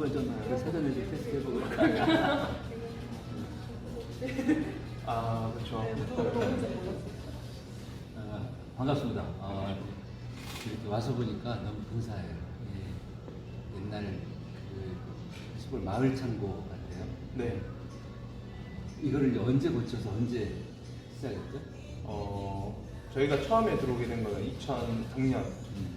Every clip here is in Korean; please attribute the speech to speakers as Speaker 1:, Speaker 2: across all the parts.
Speaker 1: 한번 좀 사전에 좀 테스트 해보고.
Speaker 2: 아 그렇죠.
Speaker 1: 아, 반갑습니다. 아, 이렇게 와서 보니까 너무 근사해요. 예, 옛날 그 시골 마을 창고 같아요.
Speaker 2: 네.
Speaker 1: 이거를 이제 언제 고쳐서 언제 시작했죠?
Speaker 2: 어 저희가 처음에 들어오게 된 거는 2003년
Speaker 1: 음.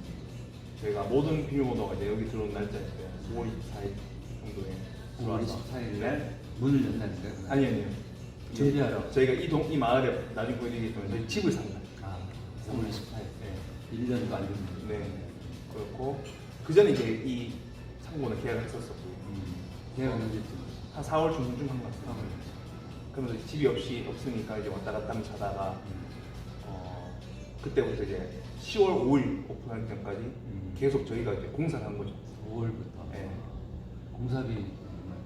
Speaker 2: 저희가 모든 비밀번호가 이제 여기 들어온 날짜였어요. 5월 24일 정도에
Speaker 1: 5월
Speaker 2: 들어와서.
Speaker 1: 24일
Speaker 2: 네.
Speaker 1: 날 문을 연다는가요?
Speaker 2: 아니 아니요.
Speaker 1: 준비하러.
Speaker 2: 저희가 이 동 이 마을에 나중에 보여드리겠지만 저희 집을 산 날.
Speaker 1: 아, 3월 18일.
Speaker 2: 네.
Speaker 1: 1년도 안 됐는데.
Speaker 2: 네. 그렇고 그 전에 이제 이 상고는 계약을 했었었고
Speaker 1: 음. 계약은 언제쯤?
Speaker 2: 한 4월 중순쯤 한 것 같아요. 그러면서 집이 없이 없으니까 이제 왔다 갔다 하면 자다가
Speaker 1: 음.
Speaker 2: 어, 그때부터 이제 10월 5일 오픈할 때까지
Speaker 1: 음.
Speaker 2: 계속 저희가 이제 공사를 한 거죠.
Speaker 1: 5월부터.
Speaker 2: 네.
Speaker 1: 공사비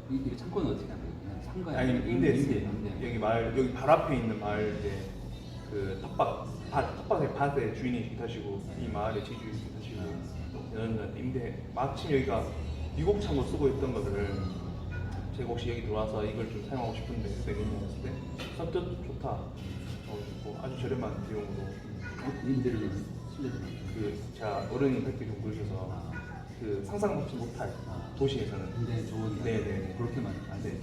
Speaker 1: 이- 이게 창고는 어떻게 하는 거예요? 그냥 산 거예요?
Speaker 2: 아니
Speaker 1: 임대,
Speaker 2: 임대했어요.
Speaker 1: 임대.
Speaker 2: 여기 마을 여기 바로 앞에 있는 마을 이제 그 텃밭 밭 텃밭의 밭의 주인이 기타시고 이 마을의 지주이 기타시고 저는 임대 마침 여기가 미국 창고 쓰고 있던 거를 제가 혹시 여기 들어와서 이걸 좀 사용하고 싶은데 되겠냐고 했을 때 선뜻 좋다. 어, 좋고 아주 저렴한 비용으로
Speaker 1: 어, 임대료는 실례지만.
Speaker 2: 그 제가 어른이 그렇게 좀 그러셔서 그 상상받지 못할
Speaker 1: 아.
Speaker 2: 도시에서는
Speaker 1: 굉장히 좋은
Speaker 2: 네네네.
Speaker 1: 그렇게만 안
Speaker 2: 네.
Speaker 1: 돼.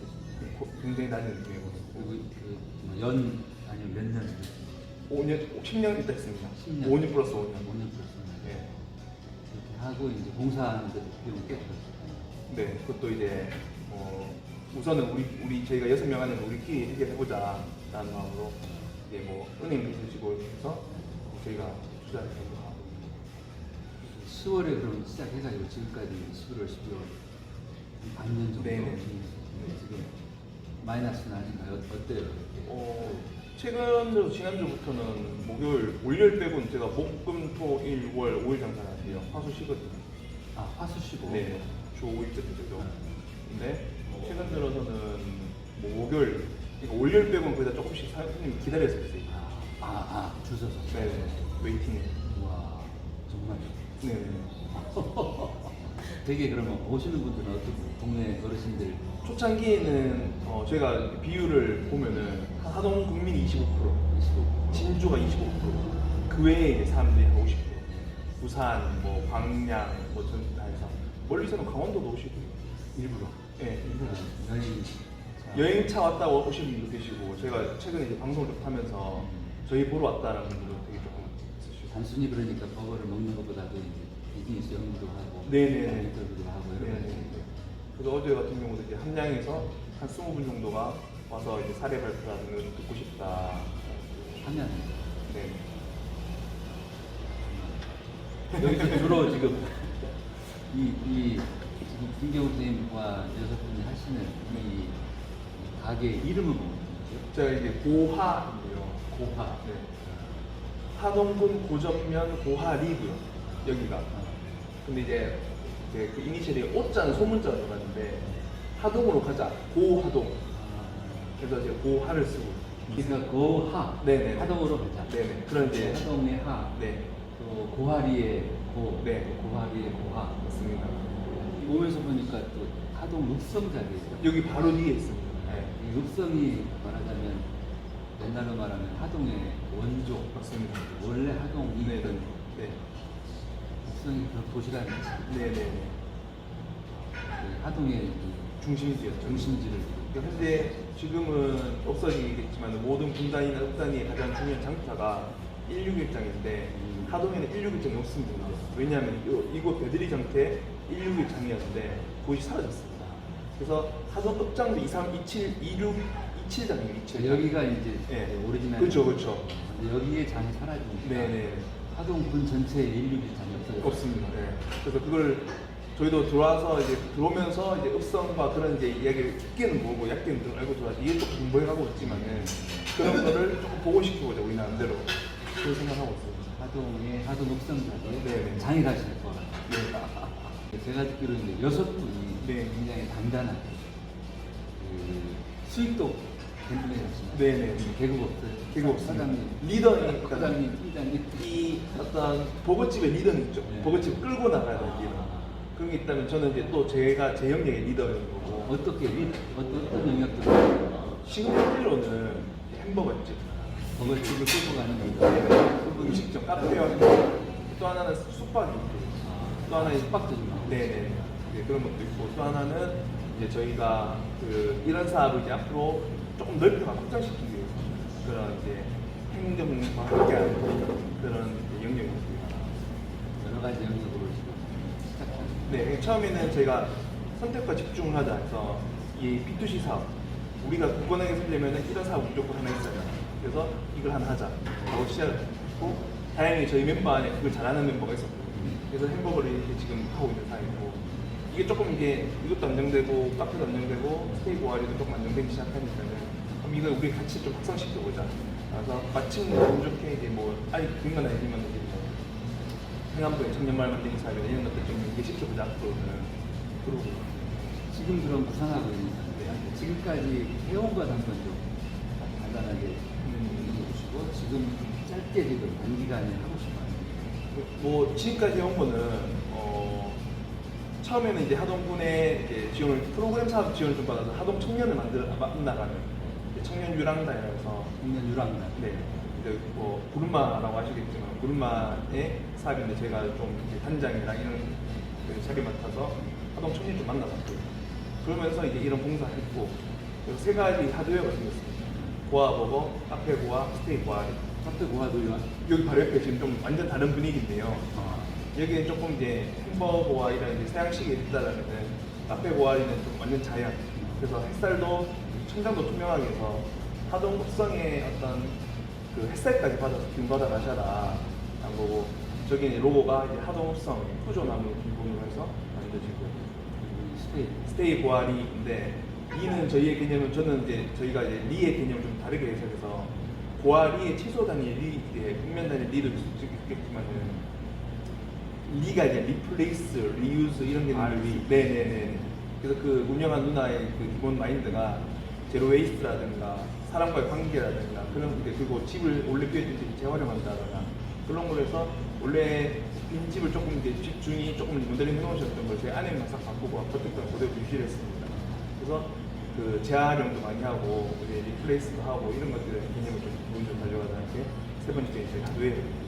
Speaker 2: 고- 굉장히 낮은 비용으로
Speaker 1: 그리고 그연 아니면 몇 년?
Speaker 2: 5년, 10년 있다 했습니다.
Speaker 1: 10년.
Speaker 2: 5년 플러스 5년.
Speaker 1: 5년 플러스.
Speaker 2: 네.
Speaker 1: 이렇게 하고 이제 공사하는데 비용 꽤 들었어요.
Speaker 2: 네, 그것도 이제 어, 우선은 우리 우리 저희가 여섯 명 안에 우리끼리 해결해보자 라는 마음으로 이제 뭐 은행 빚으시고 해서 저희가 투자를 해서 하고
Speaker 1: 10월에 그럼 시작해가지고 지금까지 11월, 12월 반년 정도
Speaker 2: 네네.
Speaker 1: 네, 지금 마이너스는 아닌가요? 어때요?
Speaker 2: 어, 최근 지난주부터는 목요일, 월요일 빼고는 제가 목, 금, 토, 일, 월, 5일 장사를 하세요. 화수 쉬거든요.
Speaker 1: 아 화수 쉬고.
Speaker 2: 네, 주 5일 세트죠. 근데 최근 들어서는 뭐 목요일, 그러니까 월요일 빼고는 거의 다 조금씩 사장님이 기다려서 했어요.
Speaker 1: 아, 아, 줄 서서.
Speaker 2: 네,
Speaker 1: 정말.
Speaker 2: 네.
Speaker 1: 되게 그러면 오시는 분들은 어떤 동네 어르신들
Speaker 2: 초창기에는 어, 저희가 비율을 보면은 하동 국민이 25%,
Speaker 1: 25.
Speaker 2: 진주가 25%, 그 외에 이제 사람들이 한 50%. 부산, 뭐 광양, 뭐 전다 해서 멀리서는 강원도도 오시고
Speaker 1: 일부러
Speaker 2: 예, 일부러
Speaker 1: 여행
Speaker 2: 여행차 왔다 오시는 분도 계시고 저희가 최근에 이제 방송을 좀 타면서 저희 보러 왔다는 분들
Speaker 1: 단순히 그러니까 버거를 먹는 것보다도 이제 비즈니스 연구도 하고
Speaker 2: 네네네.
Speaker 1: 인터뷰도 하고 여러
Speaker 2: 네.
Speaker 1: 가지
Speaker 2: 그래서 어제 같은 경우도 이제 함양에서 한 20분 정도가 와서 이제 사례 발표라는 걸 듣고 싶다.
Speaker 1: 하면
Speaker 2: 네.
Speaker 1: 여기 주로 지금 이, 이 지금 김경호 선생님과 여섯 분이 하시는 이 가게 이름은 뭐죠?
Speaker 2: 제가 이제 고하인데요.
Speaker 1: 고파.
Speaker 2: 네. 하동군 고전면 고하리고요. 여기가. 근데 이제 이제 그 이니셜이 오자는 소문자가 들어갔는데 하동으로 가자. 고하동. 그래서 이제 고하를 쓰고.
Speaker 1: 그러니까 고하
Speaker 2: 네네.
Speaker 1: 하동으로 가자.
Speaker 2: 네네. 그런 이제
Speaker 1: 하동의 하,
Speaker 2: 네
Speaker 1: 또 고하리의 고,
Speaker 2: 네.
Speaker 1: 또 고하리의 고하.
Speaker 2: 맞습니다.
Speaker 1: 오면서 보니까 또 하동 읍성 자리에서
Speaker 2: 여기 바로 뒤에 있습니다. 네.
Speaker 1: 이 읍성이 말하자면 옛날로 말하면 하동의 원조
Speaker 2: 맞습니다.
Speaker 1: 원래 하동이
Speaker 2: 네.
Speaker 1: 있던
Speaker 2: 네.
Speaker 1: 읍성이 그런 도시라는 거지.
Speaker 2: 네네.
Speaker 1: 그 하동의 이
Speaker 2: 중심지였죠.
Speaker 1: 중심지를
Speaker 2: 현재 지금은 없어지겠지만 모든 분단이나 읍단의 가장 중요한 장터가 161장인데
Speaker 1: 음.
Speaker 2: 하동에는 161장이 없습니다. 왜냐하면 이- 이곳 배들이 장태 161장이었는데 그것이 사라졌습니다. 그래서 하동 읍장도 23, 27, 26, 27장이에요. 27장.
Speaker 1: 여기가 이제
Speaker 2: 네.
Speaker 1: 오리지널
Speaker 2: 그렇죠, 그렇죠.
Speaker 1: 근데 여기에 장이 사라지니까
Speaker 2: 네네.
Speaker 1: 하동 군 전체에 161 장이 없어졌어요.
Speaker 2: 없습니다. 네. 그래서 그걸 저희도 들어와서 이제 들어오면서 이제 읍성과 그런 이제 이야기를 깊게는 모르고 얕게는 좀 알고 들어와서 이게 좀 공부해가고 있지만은 그런 거를 조금 보고 싶어보자 우리 나름대로 그런 생각하고 있습니다.
Speaker 1: 하동의 하동 읍성 자리에
Speaker 2: 네네.
Speaker 1: 장이 가실 거라.
Speaker 2: 네.
Speaker 1: 제가 듣기로는 이제 여섯 분이
Speaker 2: 네.
Speaker 1: 굉장히 단단한 그 수익도?
Speaker 2: 네네.
Speaker 1: 계급
Speaker 2: 없습니다.
Speaker 1: 사장님,
Speaker 2: 리더는
Speaker 1: 사장님, 팀장님.
Speaker 2: 이 어떤 버거집의 리더는 있죠.
Speaker 1: 네.
Speaker 2: 버거집 끌고 나가야 될
Speaker 1: 아.
Speaker 2: 리더. 그런 게 있다면 저는 이제 또 제가 제 영역의 리더인 거고
Speaker 1: 어떻게 리- 어떤 어떤 영역들
Speaker 2: 지금 현재로는 햄버거집,
Speaker 1: 버거 집을 끌고 가는 거.
Speaker 2: 음식점, 카페와 또 하나는 숙박이 있고 또 하나는
Speaker 1: 숙박도 좀 하고.
Speaker 2: 네네 네, 그런 것도 있고 또 하나는 이제 저희가 그 이런 사업을 이제 앞으로 조금 넓혀가 확장시키기 위해서 그런 이제 행정과 함께하는 그런 이제 영역이 있습니다.
Speaker 1: 여러 가지 영역으로 지금 시작하는.
Speaker 2: 네, 처음에는 저희가 선택과 집중을 하자 해서 이 B2C 사업 우리가 굳건하게 살려면 이런 사업 무조건 하나 있어야 돼. 그래서 이걸 하나 하자 하고 시작했고 다행히 저희 멤버 안에 그걸 잘하는 멤버가 있었고 그래서 햄버거를 이렇게 지금 하고 있는 상황이고 이게 조금 이게 이것도 안정되고 카페도 안정되고 스테이크 와리도 조금 안정되기 시작하니까는 그럼 이걸 우리 같이 좀 확산시켜보자. 그래서 마침 운 좋게 이제 뭐 아니 그만 아니지만 이제 뭐 행안부의 청년말 만들기 사업이나 이런 것들 좀 연계시켜보자 앞으로는 그러고.
Speaker 1: 지금 그럼 구상하고 있는 건데 지금까지 해온 것 한번 좀 간단하게 얘기해 주시고 지금 짧게 지금 단기간에 하고 싶어요.
Speaker 2: 뭐 지금까지 해온 거는 어 처음에는 이제 하동군에 이제 지원을 프로그램 사업 지원을 좀 받아서 하동 청년을 만들어 만나가는 이제 청년 유랑단이라서
Speaker 1: 청년 유랑단.
Speaker 2: 네 이제 뭐 구름마라고 하시겠지만 구름마의 사업인데 제가 좀 이제 단장이랑 이런 그 자리 맡아서 하동 청년 좀 만나봤고요. 그러면서 이제 이런 봉사했고 그래서 세 가지 하드웨어가 생겼습니다. 고아버거, 카페 고아, 스테이 고아.
Speaker 1: 카페 고화도 요
Speaker 2: 여기 바로 옆에 지금 좀 완전 다른 분위기인데요.
Speaker 1: 아,
Speaker 2: 여기는 조금 이제 햄버거와 이런 이제 서양식이 있다라면은 카페 고아리는 좀 완전 자연. 그래서 햇살도 천장도 투명하게 해서 하동 읍성의 어떤 그 햇살까지 받아서 받아 가셔라 한 거고 저기 이제 로고가 이제 하동 읍성 푸조나무 기본으로 해서 만들어지고
Speaker 1: 이 스테이.
Speaker 2: 스테이 고아리인데 이는 저희의 개념은 저는 이제 저희가 이제 리의 개념을 좀 다르게 해석해서 고아리의 취소 단위 리 이제 평면 단위 리도 있겠지만은 리가 이제 리플레이스, 리유즈 이런 개념이
Speaker 1: RV.
Speaker 2: 네네네. 그래서 그 운영한 누나의 그 기본 마인드가 제로 웨이스트라든가 사람과의 관계라든가 그런 게 그리고 집을 원래 비워진 집을 재활용한다거나 그런 걸 해서 원래 빈 집을 조금 이제 집중이 조금 리모델링 해놓으셨던 걸 저희 아내만 싹 바꾸고 아파트권 그대로 유지를 했습니다. 그래서 그 재활용도 많이 하고 이제 리플레이스도 하고 이런 것들의 개념을 좀 기본 좀 달려가자는 게 세 번째 이제 하드웨어.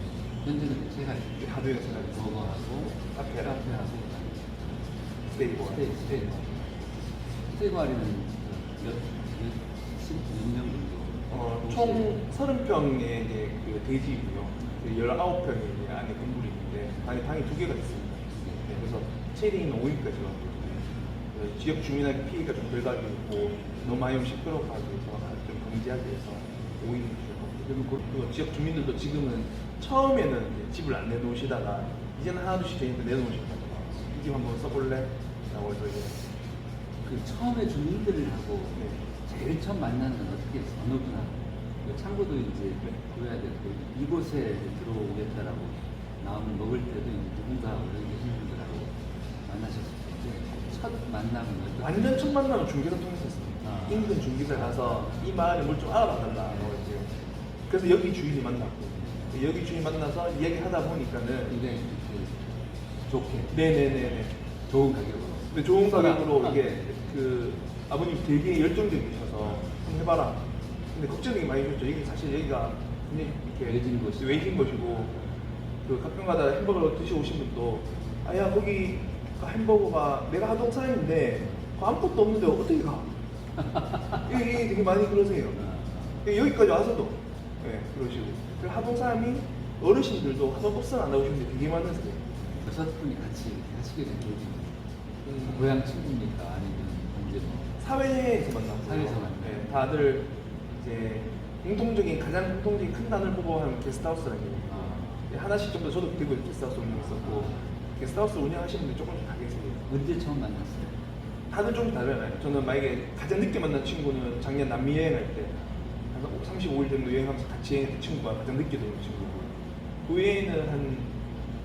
Speaker 1: 현재는 대체 가지.
Speaker 2: 하도영 세 가지.
Speaker 1: 버거하고
Speaker 2: 카페라.
Speaker 1: 카페하고
Speaker 2: 스테이크.
Speaker 1: 스테이크 스테이크. 스테이크 할인은 몇십몇 명 정도.
Speaker 2: 어, 총 30평의 이제 그 대지이고요. 그 19평의 이제 안에 건물이 있는데 안에 방이 두 개가 있습니다. 네, 그래서 체리는 5인까지 왔거든요. 지역 주민에게 피해가 좀 덜 가게 있고 너무 많이 오면 시끄럽고 위해서 좀 방지하기 위해서 5인 주고 그리고 그- 그 지역 주민들도 지금은 처음에는 이제 집을 안 내놓으시다가 이제는 하나둘씩 저희한테 내놓으시거든요. 이집 한번 써볼래? 라고 해서 이제
Speaker 1: 그 처음에 주민들하고
Speaker 2: 네.
Speaker 1: 제일 처음 만나는 건 어떻게? 어느 분하고? 그 창구도 이제
Speaker 2: 네.
Speaker 1: 보여야 되고 이곳에 들어오겠다라고 나오면 먹을 때도 이제 누군가 여기 계신 분들하고 만나셨을 텐데 첫 만남은 어떻게?
Speaker 2: 완전 첫 만남은 중개사 통했었어요.
Speaker 1: 아.
Speaker 2: 인근 중개사 가서 이 마을에 뭘 좀 알아봐달라고 이제. 그래서 여기 주인이 만났고 여기 주인 만나서 이야기하다 보니까는
Speaker 1: 굉장히 좋게
Speaker 2: 네네네네.
Speaker 1: 좋은 가격으로.
Speaker 2: 근데 좋은 가격으로
Speaker 1: 아.
Speaker 2: 이게 그 아버님 되게 열정적이셔서 한번 해봐라. 근데 걱정이 많이 되셨죠. 이게 사실 여기가 굉장히 이렇게
Speaker 1: 외진 곳이고.
Speaker 2: 외진 곳이고 그 가끔 가다 햄버거 드시고 오신 분도 아야 거기 그 햄버거가 내가 하동 사람인데 그 아무것도 없는데 어떻게 가? 이게, 이게 되게 많이 그러세요.
Speaker 1: 아,
Speaker 2: 여기까지 와서도 네, 그러시고 그 하동 사람이 어르신들도 하동 버스 안 나오시는 분 되게 많으세요.
Speaker 1: 여섯 분이 같이 하시게 된 거지.
Speaker 2: 음.
Speaker 1: 고향 친구입니까? 아니면 언제 뭐?
Speaker 2: 사회에서 만나고
Speaker 1: 사회에서 만나고.
Speaker 2: 네, 다들 이제 공통적인 가장 공통적인 큰 단을 하는 게스트하우스라는 게
Speaker 1: 아,
Speaker 2: 네, 하나씩 좀더 저도 대구에 게스트하우스 운영했었고 게스트하우스 운영하시는 분들 조금씩 다 계세요.
Speaker 1: 언제 처음 만났어요?
Speaker 2: 다들 좀 다르잖아요. 저는 만약에 가장 늦게 만난 친구는 작년 남미 여행할 때, 한 35일 정도 여행하면서 같이 여행했던 친구가 가장 늦게 들어온 친구고, 그 외에는 한,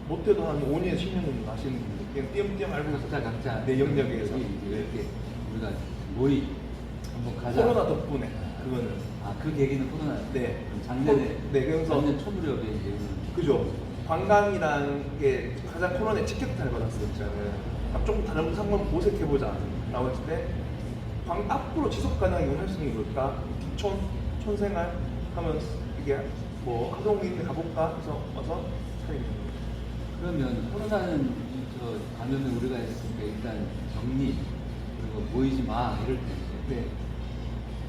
Speaker 2: 못해도 한 5년, 10년 정도 나시는 분들, 그냥 띄엄띄엄 알고 있어서
Speaker 1: 각자 각자
Speaker 2: 내 영역에서.
Speaker 1: 이제 이렇게 우리가 모이 한번 가자.
Speaker 2: 코로나 덕분에, 그거는.
Speaker 1: 아그 계기는 코로나.
Speaker 2: 네.
Speaker 1: 그럼 작년에.
Speaker 2: 네, 그래서-
Speaker 1: 작년 초무렵에 이제
Speaker 2: 그죠. 관광이라는 게 가장 코로나에 직격탄을 아, 조금 다른 상황 모색해보자. 라고 했을 때, 광, 앞으로 지속 가능하게 할 수 있는 게 뭘까? 촌, 촌생활 하면 이게 뭐 하동 있는데 가볼까? 해서 와서 차리게 된 거예요.
Speaker 1: 그러면 코로나는 저 감염에 우리가 했으니까 일단 격리 그리고 모이지 마 이럴 텐데
Speaker 2: 네.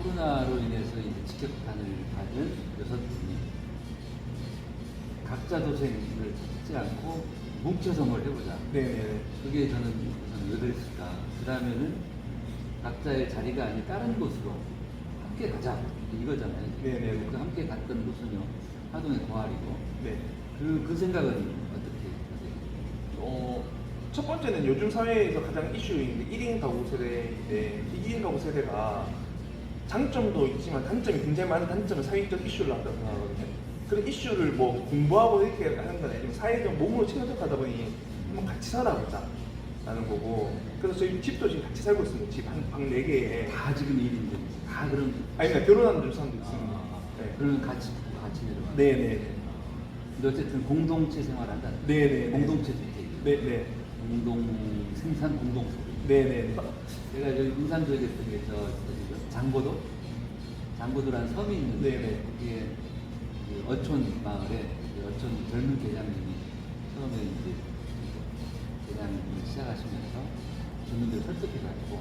Speaker 1: 코로나로 인해서 이제 직격탄을 받은 여섯 분이 각자 도생을 찾지 않고 뭉쳐서 뭘 해보자.
Speaker 2: 네네네.
Speaker 1: 그게 저는 우선 왜 그랬을까. 그 다음에는 각자의 자리가 아닌 다른 곳으로 함께 가자. 이거잖아요.
Speaker 2: 네네네.
Speaker 1: 그 함께 갔던 곳은요. 하동의 고아리고.
Speaker 2: 네.
Speaker 1: 그, 그 생각은 어떻게 하세요?
Speaker 2: 어, 첫 번째는 요즘 사회에서 가장 이슈인 게 1인 가구 세대인데, 이 1인 가구 세대가 장점도 있지만 단점이 굉장히 많은 단점은 사회적 이슈를 한다고 생각하거든요. 그런 이슈를 뭐 공부하고 이렇게 하는 건 아니지만 사회적 몸으로 체험하다 보니 한번 같이 살아보자. 라는 거고. 그래서 저희 집도 지금 같이 살고 있습니다. 집 한 방 4개에.
Speaker 1: 다 지금 일인데 다 그런
Speaker 2: 아니, 결혼한 사람도 있습니다.
Speaker 1: 아,
Speaker 2: 네.
Speaker 1: 그러면 같이 같이 내려가.
Speaker 2: 네네네.
Speaker 1: 근데 어쨌든 공동체 생활한다.
Speaker 2: 네네 네.
Speaker 1: 공동체 주택.
Speaker 2: 네 네.
Speaker 1: 공동 생산 공동 소득.
Speaker 2: 네네 네.
Speaker 1: 제가 저기 인상적이었던 게저 어디죠? 장고도 장고도라는 섬이 있는데
Speaker 2: 네네.
Speaker 1: 거기에 그 어촌 마을에 그 어촌 젊은 계장님이 처음에 이제 계장님을 시작하시면서 주민들 설득해가지고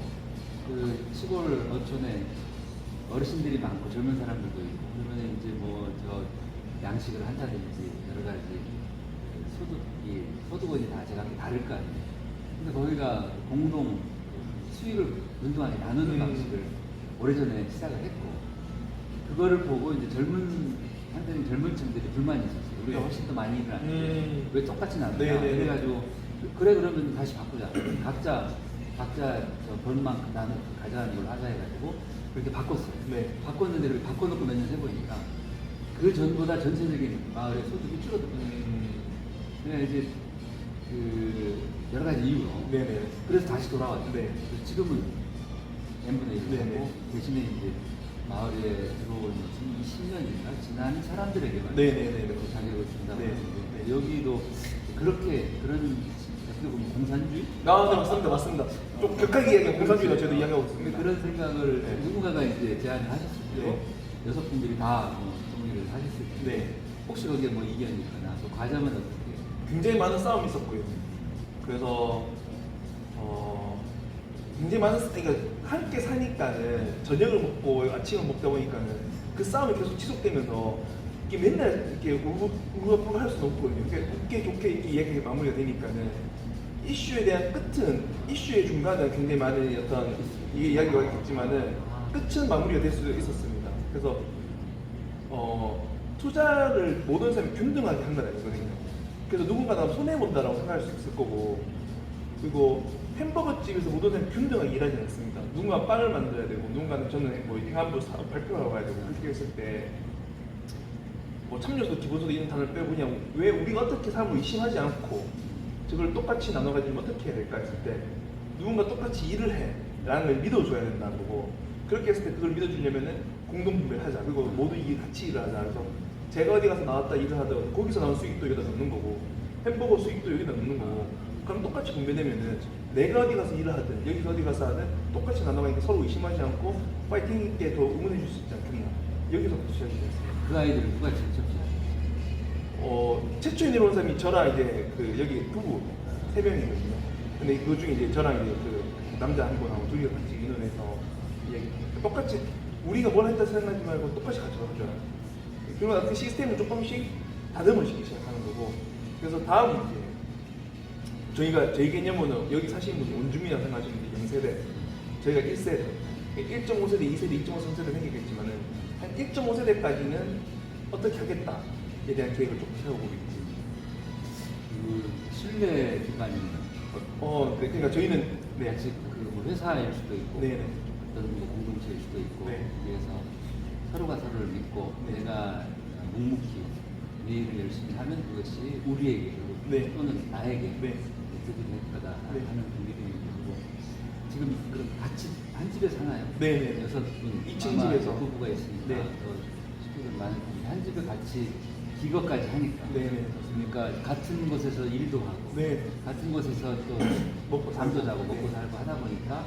Speaker 1: 그 시골 어촌에 어르신들이 많고 젊은 사람들도 있고 그러면 이제 뭐 저 양식을 한다든지 여러 가지 그 소득이 소득원이 다 제각기 다를 거 아니에요. 근데 거기가 공동 수익을 운동하게 나누는
Speaker 2: 음.
Speaker 1: 방식을 오래전에 시작을 했고 그거를 보고 이제 젊은 한때는 젊은 층들이 불만이 있었어요. 우리가
Speaker 2: 네.
Speaker 1: 훨씬 더 많이 일하는데
Speaker 2: 음.
Speaker 1: 왜 똑같이 나누냐.
Speaker 2: 네, 네, 네.
Speaker 1: 그래가지고 그래 그러면 다시 바꾸자. 각자 각자 저 벌만큼 나는 가져가는 걸 하자 해가지고 그렇게 바꿨어요.
Speaker 2: 네.
Speaker 1: 바꿨는데 그렇게 바꿔놓고 몇 년 해보니까 그 전보다 전체적인 마을의 소득이 줄어들어요.
Speaker 2: 음.
Speaker 1: 그냥 이제 그 여러 가지 이유로
Speaker 2: 네네.
Speaker 1: 그래서 다시 돌아왔죠.
Speaker 2: 네.
Speaker 1: 그래서 지금은 n분의 1을
Speaker 2: 네네.
Speaker 1: 하고 대신에 이제 마을에 들어온 20년인가 지난 사람들에게만
Speaker 2: 네네네.
Speaker 1: 이렇게 자격을 준다고
Speaker 2: 네.
Speaker 1: 하는데
Speaker 2: 네.
Speaker 1: 여기도 그렇게 그런 어떻게 보면 공산주의?
Speaker 2: 아, 네, 맞습니다. 맞습니다. 좀 격하게 이야기한 공산주의다 저도 이야기하고
Speaker 1: 근데
Speaker 2: 있습니다.
Speaker 1: 그런 생각을
Speaker 2: 네.
Speaker 1: 누군가가 이제 제안을 하셨을 때도
Speaker 2: 네.
Speaker 1: 여섯 분들이 다 어, 동의를 하셨을 텐데
Speaker 2: 네.
Speaker 1: 혹시 거기에 뭐 이견이 있거나 또 과자면 어떻게
Speaker 2: 굉장히 많은 싸움이 있었고요. 그래서 어 굉장히 많은 그러니까 함께 사니까는 저녁을 먹고 아침을 먹다 보니까는 그 싸움이 계속 지속되면서 이게 맨날 이렇게 우르르 할 수는 없거든요. 그러니까 좋게 좋게 이렇게 이야기가 마무리가 되니까는 이슈에 대한 끝은 이슈의 중간은 굉장히 많은 어떤 이게 이야기가 있겠지만은 끝은 마무리가 될 수도 있었습니다. 그래서 어, 투자를 모든 사람이 균등하게 한건 아니거든요. 그래서 누군가는 손해 본다라고 생각할 수 있을 거고, 그리고 햄버거 집에서 모든 사람이 균등하게 일하지 않습니다. 누군가 빵을 만들어야 되고, 누군가는 저는 뭐 행안부 발표하러 가야 되고, 그렇게 했을 때, 뭐 참여소, 기본소득 이런 단어를 빼고 그냥 왜 우리가 어떻게 삶을 의심하지 않고 저걸 똑같이 나눠 가지고 어떻게 해야 될까 했을 때 누군가 똑같이 일을 해. 라는 걸 믿어줘야 된다는 거고 그렇게 했을 때 그걸 믿어주려면은 공동분배를 하자. 그리고 모두 이 같이 일을 하자. 그래서 제가 어디 가서 나왔다 일을 하든 거기서 나온 수익도 여기다 넣는 거고 햄버거 수익도 여기다 넣는 거고 그럼 똑같이 분배되면은 내가 어디 가서 일을 하든 여기서 어디 가서 하든 똑같이 나눠가니까 서로 의심하지 않고 파이팅 있게 더 응원해 줄 수 있지 않겠나. 여기서부터 시작이 됐어요
Speaker 1: 그 아이들을 누가 직접 시작했어요?
Speaker 2: 어, 최초에 내려온 사람이 저랑 이제 그 여기 부부 세 명이거든요. 근데 그 중에 이제 저랑 이제 그 남자 한 분하고 둘이 같이 의논해서 이야기. 똑같이 우리가 뭘 했다 생각하지 말고 똑같이 가져가줘요. 그러면 어떻게 시스템을 조금씩 다듬어 시기 시작하는 거고. 그래서 다음 이제 저희가 저희 개념으로는 여기 사시는 분이 원주민이라고 생각하시는 게 0세대, 저희가 1세대, 1.5세대, 2세대, 2.5세대 생기겠지만은 한 1.5세대까지는 어떻게 하겠다 에 대한 계획을 조금 세우고 있고.
Speaker 1: 그 신뢰 기반이
Speaker 2: 어, 네, 그러니까 저희는 네,
Speaker 1: 아직 그뭐 회사일 수도 있고
Speaker 2: 네 네.
Speaker 1: 어떤 뭐 공동체일 수도 있고
Speaker 2: 네.
Speaker 1: 그래서 서로가 서로를 믿고
Speaker 2: 네.
Speaker 1: 내가 묵묵히 내 일을 열심히 하면 그것이 우리에게 그리고
Speaker 2: 네.
Speaker 1: 또는 나에게
Speaker 2: 네.
Speaker 1: 득이 될 거다
Speaker 2: 네.
Speaker 1: 하는 믿음이 들고 지금 그럼 같이 한 집에 사나요?
Speaker 2: 네 네.
Speaker 1: 여섯 분
Speaker 2: 이층
Speaker 1: 아마
Speaker 2: 집에서.
Speaker 1: 부부가 있으니까
Speaker 2: 네.
Speaker 1: 또 식구들 많은 분이 한 집에 같이 기거까지 하니까
Speaker 2: 네네.
Speaker 1: 그러니까 같은 곳에서 일도 하고
Speaker 2: 네.
Speaker 1: 같은 곳에서 또
Speaker 2: 먹고
Speaker 1: 잠도. 자고 먹고
Speaker 2: 네.
Speaker 1: 살고 하다 보니까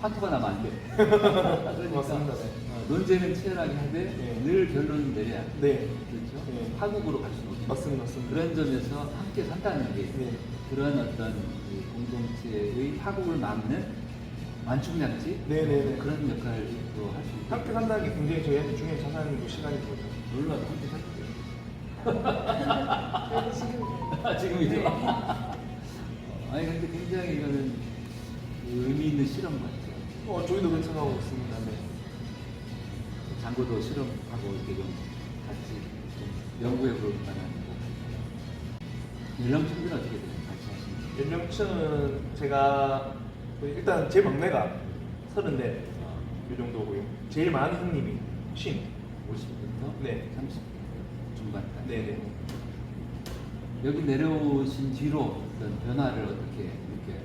Speaker 1: 파토가 나면 안 돼. 그러니까
Speaker 2: 맞습니다. 네.
Speaker 1: 어, 논쟁은 치열하게 하되
Speaker 2: 네.
Speaker 1: 늘 결론은 내려야 돼.
Speaker 2: 네.
Speaker 1: 그렇죠?
Speaker 2: 네.
Speaker 1: 파국으로 갈 수는 없죠.
Speaker 2: 맞습니다, 맞습니다.
Speaker 1: 그런 점에서 함께 산다는 게
Speaker 2: 네.
Speaker 1: 그런 어떤 그 공동체의 파국을 막는 완충장치
Speaker 2: 네, 네, 네.
Speaker 1: 그런 역할을 또할수 있고
Speaker 2: 함께 산다는 게 굉장히 저희한테 중요한 자산이고 시간인 거죠.
Speaker 1: 놀라도 함께.
Speaker 3: 그래도 지금
Speaker 1: 지금이죠.
Speaker 3: 네.
Speaker 1: 아니 근데 굉장히 이거는 그 의미 있는 실험 같아요.
Speaker 2: 어, 저희도 그렇게 생각하고 있습니다. 네.
Speaker 1: 장고도 실험하고 이렇게 좀 같이 좀 연구해 볼 만한 거. 연령층들은 어떻게 돼요? 같이 하시는
Speaker 2: 연령층은 제가 일단 제 막내가 34, 이 정도고요. 제일 많은 형님이 50.
Speaker 1: 50부터
Speaker 2: 네.
Speaker 1: 30 중반까지.
Speaker 2: 네네.
Speaker 1: 여기 내려오신 뒤로 어떤 변화를 어떻게 이렇게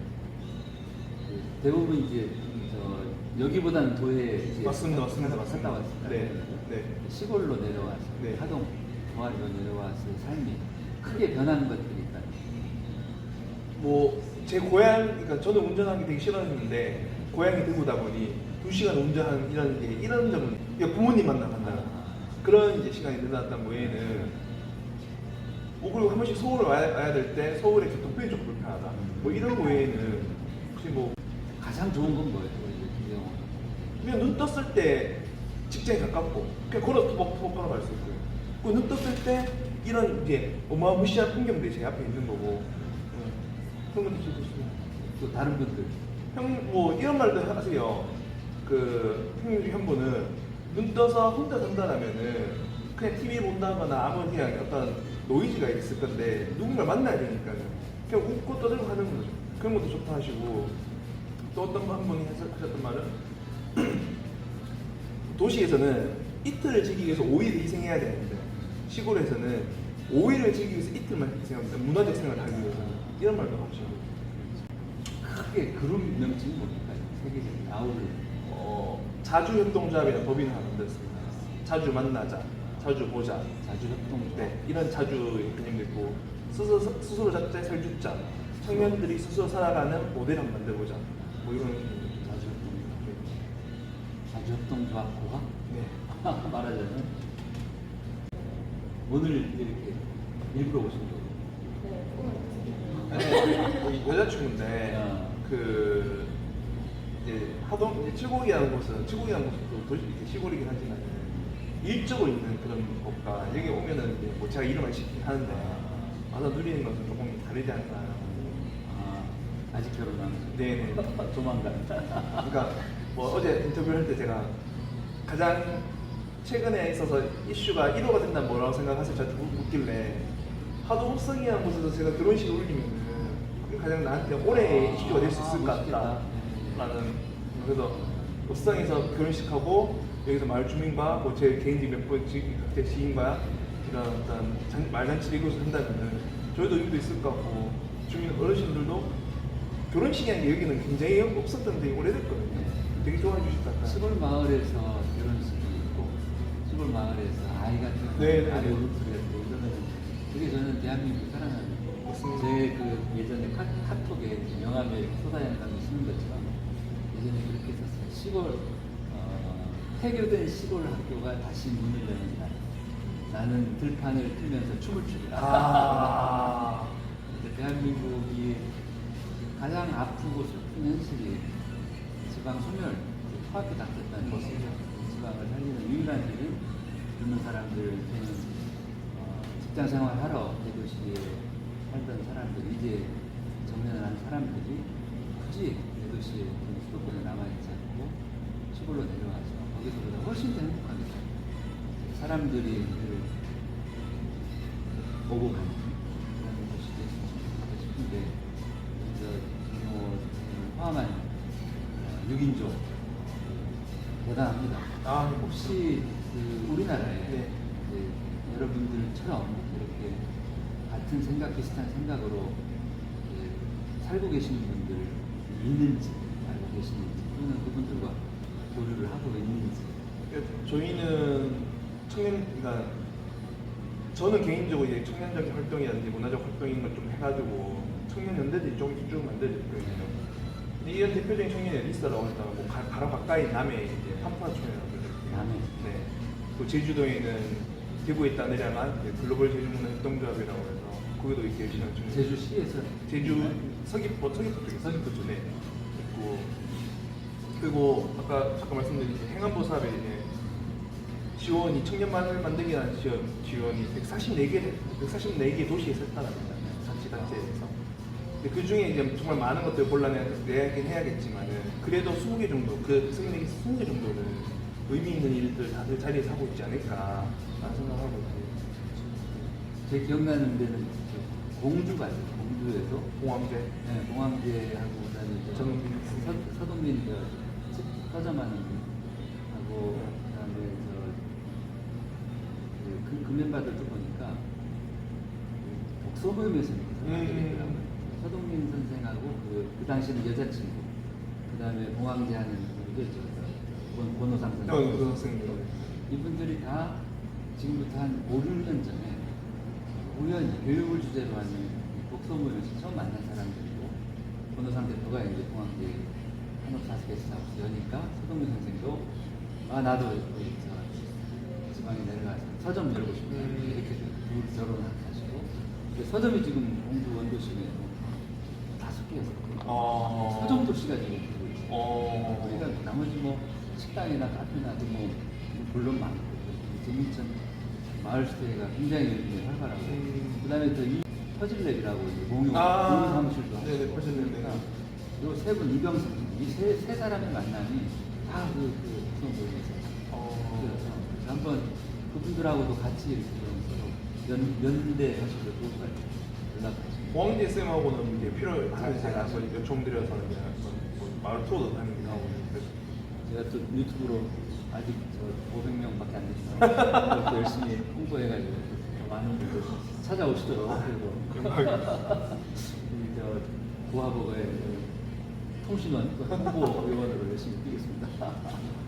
Speaker 1: 그 대부분 이제 저 여기보다는 도에 이제
Speaker 2: 맞습니다, 맞습니다, 맞습니다.
Speaker 1: 왔습니다.
Speaker 2: 네, 네.
Speaker 1: 시골로 내려와서
Speaker 2: 네.
Speaker 1: 하동 동아리로 내려와서 삶이 크게 변하는 것들이 있다.
Speaker 2: 뭐 제 고향, 그러니까 저는 운전하기 되게 싫어했는데 고향이 대구다 보니 두 시간 운전하는 이런 게 이런 점은 그러니까 부모님 만나 간다 그런 이제 시간이 늘어났던 외에는 뭐 그리고 한 번씩 서울에 와야, 와야 될 때 서울의 교통편이 좀 불편하다 뭐 이런 외에는 혹시 뭐
Speaker 1: 가장 좋은 건 뭐예요? 김영호.
Speaker 2: 그냥 눈 떴을 때 직장에 가깝고 그냥 걸어 토박토박 걸어 갈 수 있고요. 그눈 떴을 때 이런 이제 어마무시한 풍경들이 제 앞에 있는 거고 응. 그런 것도 진짜 좋습니다.
Speaker 1: 또 다른 분들
Speaker 2: 형, 뭐 이런 말도 하세요. 그 형님 중에 한 분은 눈 떠서 혼자 산다라면은 그냥 TV 본다거나 아무 그냥 어떤 노이즈가 있을 건데 누군가 만나야 되니까요. 그냥 웃고 떠들고 하는 거죠. 그런 것도 좋다 하시고 또 어떤 분한 분이 하셨- 하셨던 말은 도시에서는 이틀을 즐기기 위해서 5일을 희생해야 되는데 시골에서는 5일을 즐기기 위해서 이틀만 희생합니다. 문화적 생활을 하기 위해서는 이런 말도 하시고
Speaker 1: 크게 그룹 명칭이 뭡니까? 세계적인 아우를
Speaker 2: 어, 자주 협동조합이라는 법인을 하나 만들었습니다. 자주 만나자, 자주 보자.
Speaker 1: 자주 협동
Speaker 2: 네, 이런 자주의 개념도 있고 스스로, 스스로 잡자, 살주자. 청년들이 스스로 살아가는 모델을 한번 만들어보자. 뭐 이런.
Speaker 1: 자주 협동 자주 협동 조합 고학
Speaker 2: 네.
Speaker 1: 말하자면 오늘 이렇게 일부러 오신 거예요.
Speaker 3: 네.
Speaker 2: 네, 여자친구인데
Speaker 1: 어.
Speaker 2: 그 이제 하동 이제 칠곡이라는 곳은 칠곡이라는 곳도 도시 이렇게 시골이긴 하지만 일적으로 있는 그런 것과 여기 오면은 이제 뭐 제가 이름을 시키긴 하는데 와서 누리는 것은 조금 다르지 않나.
Speaker 1: 아, 아직 결혼 안 하셨죠?
Speaker 2: 네네.
Speaker 1: 조만간.
Speaker 2: 그러니까 뭐 어제 인터뷰를 할때 제가 가장 최근에 있어서 이슈가 1호가 된다면 뭐라고 생각하세요? 저한테 묻- 묻길래 하도 흡성이라는 곳에서 제가 결혼식을 올리면은 그게 가장 나한테 올해의 이슈가 될 수 있을 것
Speaker 1: 아, 멋있겠다.
Speaker 2: 같다 라는 그래서 흡성에서 결혼식하고 여기서 마을 주민과 뭐제 개인적인 몇 번째 각자 지인과 이런 어떤 잔- 말잔치를 이곳을 한다면은 저희도 의미도 있을 것 같고 주민 어르신들도 결혼식이라는 게 여기는 굉장히 없었던 데 오래됐거든요. 되게 좋아해 주실 것 같아요.
Speaker 1: 시골 마을에서 결혼식이 있고 시골 마을에서 아이가 태어나고
Speaker 2: 네, 네,
Speaker 1: 아래
Speaker 2: 네.
Speaker 1: 울소리가 들리고 이러면 그게 저는 대한민국 사랑하는. 제그 예전에 카, 카톡에 명함에 소다양감이 쓰는 것처럼 예전에 그렇게 썼어요 시골 어, 폐교된 시골 학교가 다시 문을 여는 날 나는 들판을 틀면서 춤을 추리라
Speaker 2: 아.
Speaker 1: 대한민국이 가장 아프고 슬픈 현실이 지방 소멸, 파악이 닥쳤다는 것이죠. 지방을 살리는 유일한 길은 젊은 사람들한테는 어, 직장 생활하러 대도시에 살던 사람들이 이제 정년을 한 사람들이 굳이 대도시에 수도권에 남아있지 않고 시골로 내려와서 거기서보다 훨씬 더 행복하게 살고 사람들이 그 오고 가는 그런 곳이 됐으면 싶은데 선생님을 포함한 어, 6인조 대단합니다.
Speaker 2: 아,
Speaker 1: 혹시 그 우리나라에
Speaker 2: 네.
Speaker 1: 이제 여러분들처럼 이렇게 같은 생각 비슷한 생각으로 이제 살고 계시는 알고 계시는지 또는 그분들과 교류를 하고 있는지
Speaker 2: 저희는 청년, 그러니까 저는 개인적으로 이제 청년적인 활동이라든지 문화적 활동인 걸 좀 해가지고 청년 연대들이 좀쭉 만들어졌거든요. 근데 이런 대표적인 청년이 어디 있어라고 했다가 뭐 가- 바로 가까이 남해 이제 한파촌이라고 그러거든요.
Speaker 1: 남해.
Speaker 2: 네. 또 제주도에는 대구에 있다 이제 글로벌 제주문화 협동조합이라고 해서 거기도 이렇게 열심히 하죠.
Speaker 1: 제주시에서
Speaker 2: 제주 서귀포 서귀포 쪽에
Speaker 1: 서귀포 쪽에.
Speaker 2: 그리고 아까 잠깐 말씀드린 이제 행안부 사업에 이제 지원이 청년만을 만들기라는 지원, 지원이 144개 144개 도시에 설탕합니다. 자치단체에서. 근데 그 중에 이제 정말 많은 것들을 골라내야긴 해야겠지만은 그래도 20개 정도 그 24개 20개 정도는 의미 있는 일들 다들 자리에서 하고 있지 않을까 라는 생각하고 있어요.
Speaker 1: 제 기억나는 데는 저 공주가 있어요. 공주에서
Speaker 2: 공황제.
Speaker 1: 네, 공황제하고 그다음에 저
Speaker 2: 정은빈
Speaker 1: 서, 서동민 그서 분 하고
Speaker 2: 네.
Speaker 1: 그다음에 저 그, 그 멤버들도 보니까 그 독서 모임에서
Speaker 2: 음.
Speaker 1: 음. 서동민 선생하고 그, 그 당시에는 여자친구 그다음에 공황제 하는 분도 저 권- 권호상 선생
Speaker 2: 어, 그 선생님.
Speaker 1: 이분들이 다 지금부터 한 5, 6년 전에 우연히 교육을 주제로 하는 이 독서 모임에서 처음 만난 사람들이고 권호상 대표가 이제 공항대 한옥사스 게스트하우스 여니까 서동민 선생도 아 나도 여기 저 지방에 내려가서 서점 열고 싶다
Speaker 2: 음.
Speaker 1: 이렇게 둘 결혼하시고 근데 서점이 지금 공주 원도심에 다섯 개여서
Speaker 2: 어.
Speaker 1: 서점 도시가 지금 되고 있어요.
Speaker 2: 어.
Speaker 1: 그러니까 나머지 뭐 식당이나 카페나도 뭐 물론 많고 재민천 마을 스테이가 굉장히 요즘에 활발하고
Speaker 2: 음.
Speaker 1: 그다음에 또 이 퍼즐랩이라고 이제 공유
Speaker 2: 아.
Speaker 1: 공유 사무실도 하고
Speaker 2: 네네, 퍼즐랩, 네.
Speaker 1: 요세분 이병석 이세 세 사람의 만남이 다그그 독서 모임에서
Speaker 2: 어.
Speaker 1: 그래서 한번 그분들하고도 같이 이렇게 좀 서로 연 연대 하시고 좋을 것 같아요. 연락하시고.
Speaker 2: 공항대 쌤하고는 이제 필요하면 제가 한번 요청 드려서 한번 뭐 마을 투어도 다니기도 하고 그래서
Speaker 1: 제가 또 유튜브로 아직 저 500명밖에 안 됐지만 이것도 열심히 홍보해가지고 더 많은 분들 찾아오시도록 그리고 우리 저 고하버거의 통신원 그 행보 의원으로 열심히 뛰겠습니다.